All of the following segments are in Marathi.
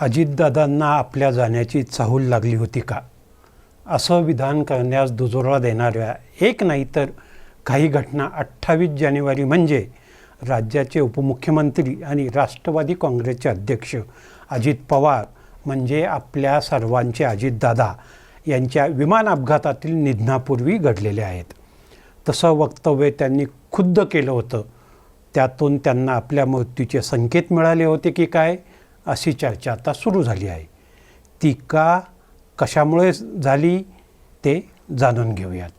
अजितदादांना आपल्या जाण्याची चाहूल लागली होती का? असं विधान करण्यास दुजोरा देणाऱ्या एक नाही तर काही घटना अठ्ठावीस जानेवारी म्हणजे राज्याचे उपमुख्यमंत्री आणि राष्ट्रवादी काँग्रेसचे अध्यक्ष अजित पवार म्हणजे आपल्या सर्वांचे अजितदादा यांच्या विमान अपघातातील निधनापूर्वी घडलेले आहेत. तसं वक्तव्य त्यांनी खुद्द केलं होतं. त्यातून त्यांना आपल्या मृत्यूचे संकेत मिळाले होते की काय? अशी चर्चा आता सुरू झाली आहे. ती का कशामुळे झाली ते जाणून घेऊयात.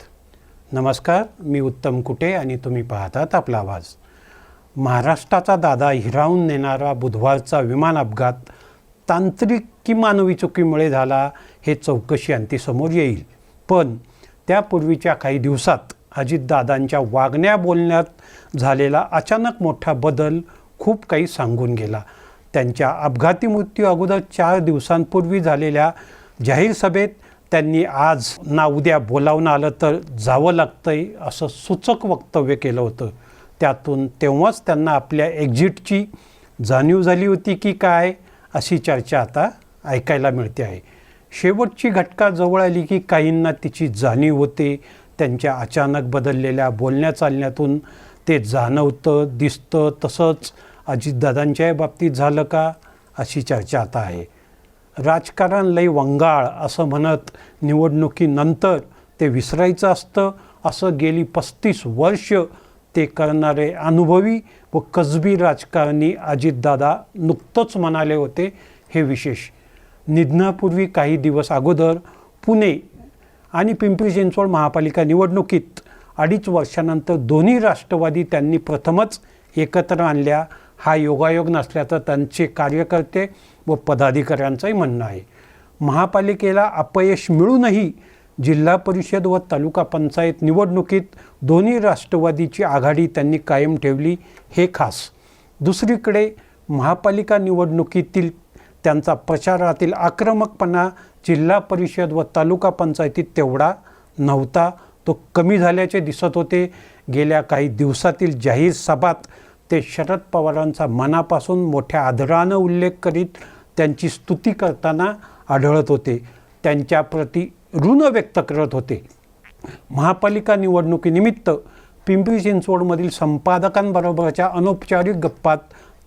नमस्कार मी उत्तम कुटे आणि तुम्ही पाहतात आपला आवाज. महाराष्ट्राचा दादा हिरावून नेणारा बुधवारचा विमान अपघात तांत्रिक की मानवी चुकीमुळे झाला हे चौकशी अंती समोर येईल. पण त्यापूर्वीच्या काही दिवसात अजितदादांच्या वागण्या बोलण्यात झालेला अचानक मोठा बदल खूप काही सांगून गेला. त्यांच्या अपघाती मृत्यू अगोदर चार दिवसांपूर्वी झालेल्या जाहीर सभेत त्यांनी आज ना उद्या बोलावणं आलं तर जावं लागतंय असं सूचक वक्तव्य केलं होतं. त्यातून तेव्हाच त्यांना आपल्या एक्झिटची जाणीव झाली होती की काय अशी चर्चा आता ऐकायला मिळते आहे. शेवटची घटका जवळ आली की काहींना तिची जाणीव होते. त्यांच्या अचानक बदललेल्या बोलण्या चालण्यातून ते जाणवतं दिसतं तसंच अजितदादांच्या बाबतीत झालं का अशी चर्चा आता आहे. राजकारण लई वंगाळ असं म्हणत निवडणुकीनंतर ते विसरायचं असतं असं गेली पस्तीस वर्ष ते करणारे अनुभवी व कसबी राजकारणी अजितदादा नुकतंच म्हणाले होते हे विशेष. निधनापूर्वी काही दिवस अगोदर पुणे आणि पिंपरी चिंचवड महापालिका निवडणुकीत अडीच वर्षानंतर दोन्ही राष्ट्रवादी त्यांनी प्रथमच एकत्र आणल्या. हा योगायोग नसल्याचं त्यांचे कार्यकर्ते व पदाधिकाऱ्यांचंही म्हणणं आहे. महापालिकेला अपयश मिळूनही जिल्हा परिषद व तालुका पंचायत निवडणुकीत दोन्ही राष्ट्रवादीची आघाडी त्यांनी कायम ठेवली हे खास. दुसरीकडे महापालिका निवडणुकीतील त्यांचा प्रचारातील आक्रमकपणा जिल्हा परिषद व तालुका पंचायतीत तेवढा नव्हता. तो कमी झाल्याचे दिसत होते. गेल्या काही दिवसातील जाहीर सभात ते शरद पवारांचा मनापासून मोठ्या आदरानं उल्लेख करीत त्यांची स्तुती करताना आढळत होते. त्यांच्याप्रती ऋण व्यक्त करत होते. महापालिका निवडणुकीनिमित्त पिंपरी चिंचवडमधील संपादकांबरोबरच्या अनौपचारिक गप्पात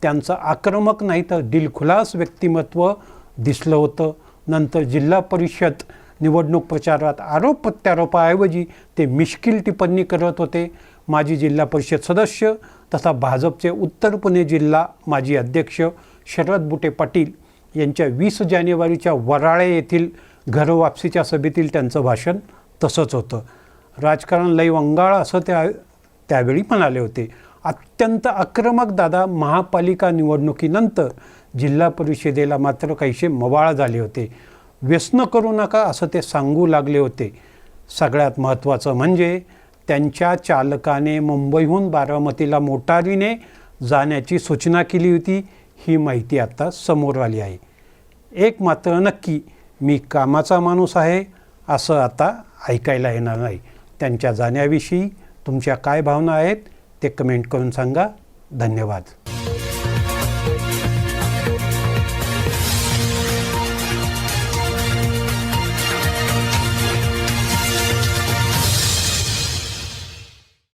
त्यांचं आक्रमक नाही तर दिलखुलास व्यक्तिमत्व दिसलं होतं. नंतर जिल्हा परिषद निवडणूक प्रचारात आरोप प्रत्यारोपाऐवजी ते मिश्किल टिप्पणी करत होते. माजी जिल्हा परिषद सदस्य तथा भाजपचे उत्तर पुणे जिल्हा माजी अध्यक्ष शरद बुटे पाटील यांच्या वीस जानेवारीच्या वराळे येथील घरवापसीच्या सभेतील त्यांचं भाषण तसंच होतं. राजकारण लय वंगाळ असं त्या त्यावेळी म्हणाले होते. अत्यंत आक्रमक दादा महापालिका निवडणुकीनंतर जिल्हा परिषदेला मात्र काहीसे मवाळ झाले होते. व्यसन करू नका असं ते सांगू लागले होते. सगळ्यात महत्त्वाचं म्हणजे त्यांच्या चालकाने मुंबईहून बारामतीला मोटारीने जाण्याची सूचना केली होती. ही माहिती आता समोर आली आहे. एक मात्र नक्की मी कामाचा माणूस आहे असं आता ऐकायला येणार नाही. त्यांच्या जाण्याविषयी तुमच्या काय भावना आहेत ते कमेंट करून सांगा. धन्यवाद.